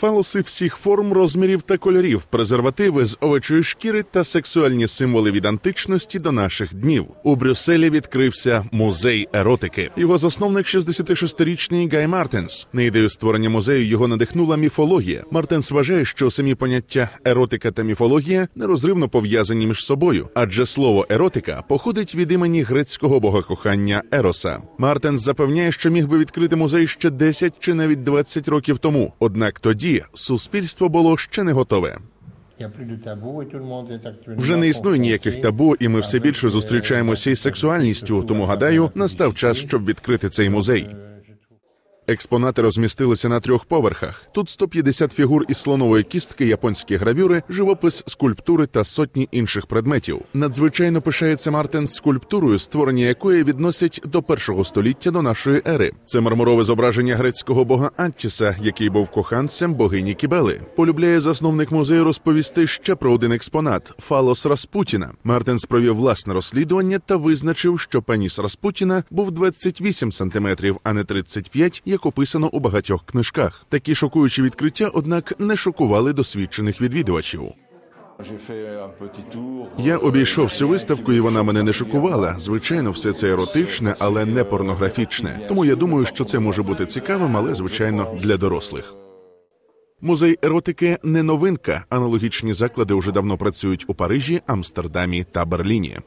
Фалоси всіх форм, розмірів та кольорів, презервативи з овечої шкіри та сексуальні символи від античності до наших днів. У Брюсселі відкрився музей еротики. Його засновник 66-річний Гай Мартенс. На ідею створення музею його надихнула міфологія. Мартенс вважає, що самі поняття еротика та міфологія нерозривно пов'язані між собою, адже слово еротика походить від імені грецького бога кохання Ероса. Мартенс запевняє, що міг би відкрити музей ще 10 чи навіть 20 років тому. Однак тоді суспільство було ще не готове. Вже не існує ніяких табу, і ми все більше зустрічаємося із сексуальністю. Тому гадаю, настав час, щоб відкрити цей музей. Експонати розмістилися на трьох поверхах. Тут 150 фігур із слонової кістки, японські гравюри, живопис, скульптури та сотні інших предметів. Надзвичайно пишається Мартен скульптурою, створення якої відносять до першого століття до нашої ери. Це мармурове зображення грецького бога Антіса, який був коханцем богині Кібели. Полюбляє засновник музею розповісти ще про один експонат фалос Распутіна. Мартенс провів власне розслідування та визначив, що пеніс Распутіна був 28 сантиметрів, а не 35, як описано у багатьох книжках. Такі шокуючі відкриття, однак, не шокували досвідчених відвідувачів. Я обійшов всю виставку, і вона мене не шокувала. Звичайно, все це еротичне, але не порнографічне. Тому я думаю, що це може бути цікавим, але звичайно для дорослих. Музей еротики не новинка. Аналогічні заклади вже давно працюють у Парижі, Амстердамі та Берліні.